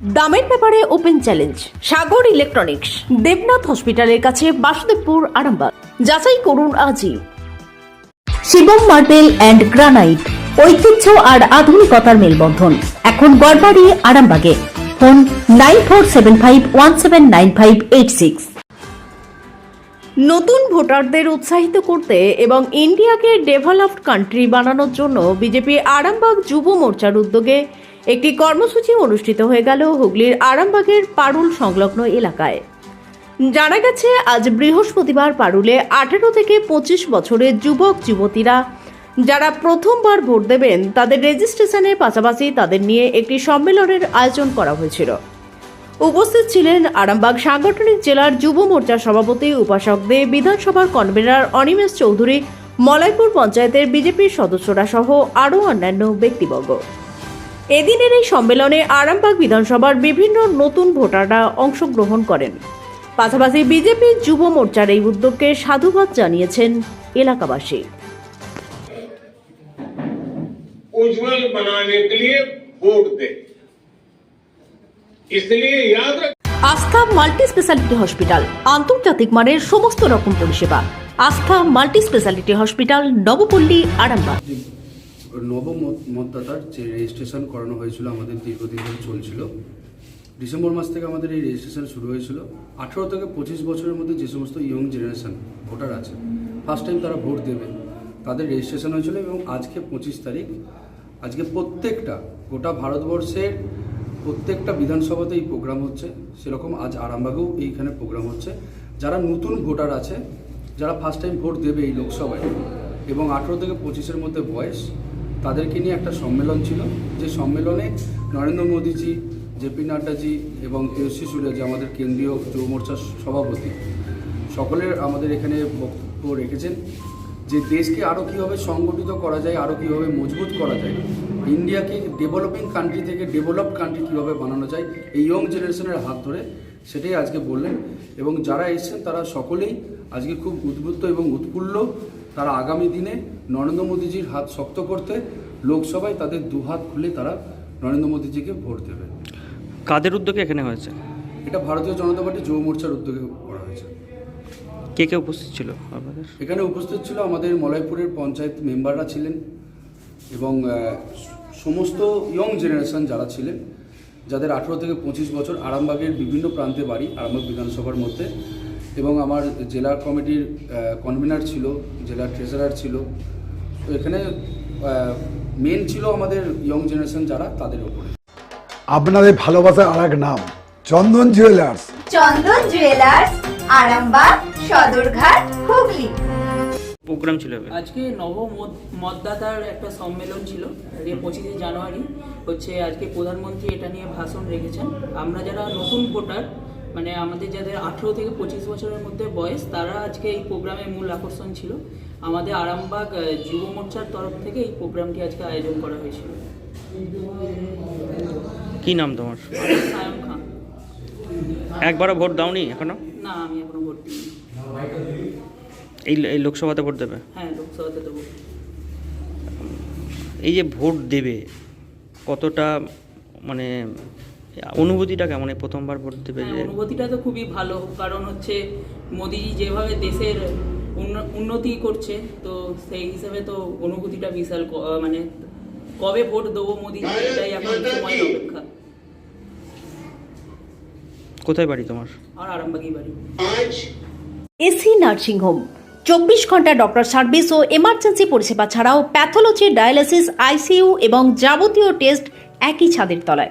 দামের ব্যাপারে open challenge, Sagar electronics, Debnath হসপিটালের কাছে বাসুদেবপুর, আরামবাগ। যাচাই করুন আজই। শিবম মার্বেল অ্যান্ড গ্রানাইট, ঐতিহ্য আর আধুনিকতার মেলবন্ধন। এখন গড়বাড়ি, আরামবাগে। Phone nine four seven five one seven nine five eight six. নতুন ভোটারদের উৎসাহিত করতে এবং ইন্ডিয়াকে ডেভেলপড কান্ট্রি বানানোর জন্য বিজেপি আরামবাগ যুব মোর্চার উদ্যোগে একটি কর্মসূচি অনুষ্ঠিত হয়ে গেল হুগলির আরামবাগের পারুল সংলগ্ন এলাকায়। জানা গেছে, আজ বৃহস্পতিবার পারুলে আঠেরো থেকে পঁচিশ বছরের যুবক, যুবতীরা যারা প্রথমবার ভোট দেবেন, তাদের রেজিস্ট্রেশনের পাশাপাশি তাদের নিয়ে একটি সম্মেলনের আয়োজন করা হয়েছিল। উপস্থিত ছিলেন আরামবাগ সাংগঠনিক জেলার যুব মোর্চার সভাপতি, উপাসক দে, বিধানসভার কনভেনার অনিমেষ চৌধুরী, মলাইপুর পঞ্চায়েতের বিজেপির সদস্যরা সহ আরও অন্যান্য ব্যক্তিবর্গ। এদিনের এই সম্মেলনে আরামবাগ বিধানসভার বিভিন্ন নতুন ভোটাররা অংশগ্রহণ করেন পাশাপাশি বিজেপি যুব মোর্চার এই উদ্যোগকে সাধুবাদ জানিয়েছেন এলাকাবাসী उज्जवल बनाने के लिए वोट दें इसलिए याद रख আস্থা মাল্টি স্পেশালিটি হসপিটাল আন্তর্জাতিক মানের সমস্ত রকম পরিষেবা Astha multi speciality hospital Nabapalli Arambagh নবম মতদাতার যে রেজিস্ট্রেশন করানো হয়েছিল আমাদের দীর্ঘদিন ধরে চলছিল। ডিসেম্বর মাস থেকে আমাদের এই রেজিস্ট্রেশন শুরু হয়েছিল। আঠেরো থেকে পঁচিশ বছরের মধ্যে যে সমস্ত ইয়ং জেনারেশান ভোটার আছে ফার্স্ট টাইম তারা ভোট দেবে, তাদের রেজিস্ট্রেশন হয়েছিল এবং আজকে পঁচিশ তারিখ। আজকে প্রত্যেকটা, গোটা ভারতবর্ষের প্রত্যেকটা বিধানসভাতে এই প্রোগ্রাম হচ্ছে। সেরকম আজ আরামবাগেও এইখানে প্রোগ্রাম হচ্ছে। যারা নতুন ভোটার আছে, যারা ফার্স্ট টাইম ভোট দেবে এই লোকসভায় এবং আঠেরো থেকে পঁচিশের মধ্যে বয়স তাদেরকে নিয়ে একটা সম্মেলন ছিল। যে সম্মেলনে নরেন্দ্র মোদীজি জেপি নাড্ডাজি এবং তেজস্বী যে আমাদের কেন্দ্রীয় যুব মোর্চার সভাপতি, সকলের আমাদের এখানে বক্তব্য রেখেছেন যে দেশকে আরও কীভাবে সংগঠিত করা যায় আরও কীভাবে মজবুত করা যায়, ইন্ডিয়াকে ডেভেলপিং কান্ট্রি থেকে ডেভেলপ কান্ট্রি কীভাবে বানানো যায়, এই ইয়ং জেনারেশনের হাত ধরে সেটাই আজকে বললেন। এবং যারা এসেছেন তারা সকলেই আজকে খুব উদ্বুদ্ধ এবং উৎফুল্ল তারা আগামী দিনে নরেন্দ্র মোদীজির হাত শক্ত করতে লোকসভায় তাদের দুহাত খুলে তারা নরেন্দ্র মোদীজিকে ভোট দেবে। কাদের উদ্যোগে এখানে হয়েছে? এটা ভারতীয় জনতা পার্টি যুব মোর্চার উদ্যোগে করা হয়েছে। কে কে উপস্থিত ছিল আপনাদের এখানে উপস্থিত ছিল আমাদের মলয়পুরের পঞ্চায়েত মেম্বাররা ছিলেন এবং সমস্ত ইয়ং জেনারেশন যারা ছিলেন যাদের আঠেরো থেকে পঁচিশ বছর আরামবাগের বিভিন্ন প্রান্তে বাড়ি আরামবাগ বিধানসভার মধ্যে এবং আমার জেলা কমিটির কনভেনার ছিল জেলা ট্রেজারার ছিল। তো এখানে মেন ছিল আমাদের ইয়ং জেনারেশন যারা তাদের উপরে আপনাদের ভালোবাসার আর এক নাম Chandan jewellers Chandan jewellers Arambagh Sadarghat Hooghly. Programme ছিল আজকে নব মতদাতার একটা সম্মেলন ছিল যে পঁচিশে জানুয়ারি। হচ্ছে আজকে প্রধানমন্ত্রী এটা নিয়ে ভাষণ রেখেছেন। আমরা যারা নতুন ভোটার মানে আমাদের যাদের আঠেরো থেকে পঁচিশ বছরের মধ্যে বয়স তারা আজকে এই প্রোগ্রামের মূল আকর্ষণ ছিল। আমাদের আরামবাগ যুব মোর্চার তরফ থেকে এই প্রোগ্রামটি আজকে আয়োজন করা হয়েছিল। কি নাম তোমার? সায়ন খান। একবারও ভোট দাওনি এখনও? না আমি এখনও ভোট দিইনি। এই এই লোকসভাতে ভোট দেবে? হ্যাঁ লোকসভাতে দেবো। এই যে ভোট দেবে কতটা মানে অনুভূতিটা কেমন? এই প্রথমবার ভোট দেবে হ্যাঁ, অনুভূতিটা তো খুবই ভালো। কারণ হচ্ছে মোদিজি যেভাবে দেশের উন্ন- উন্নতি করছে তো সেই হিসাবে তো অনুভূতিটা বিশাল মানে কবে ভোট দেবো মোদি এটাই এখন সময়ের অপেক্ষা। কোথায় বাড়ি তোমার? আর আরামবাগই বাড়ি। AC nursing home. চব্বিশ ঘণ্টা ডক্টর সার্ভিস ও এমার্জেন্সি পরিষেবা ছাড়াও প্যাথোলজি ডায়ালিসিস আইসিইউ এবং যাবতীয় টেস্ট একই ছাদের তলায়।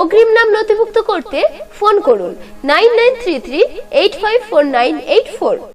অগ্রিম নাম নথিভুক্ত করতে ফোন করুন nine nine three three eight five four nine eight four.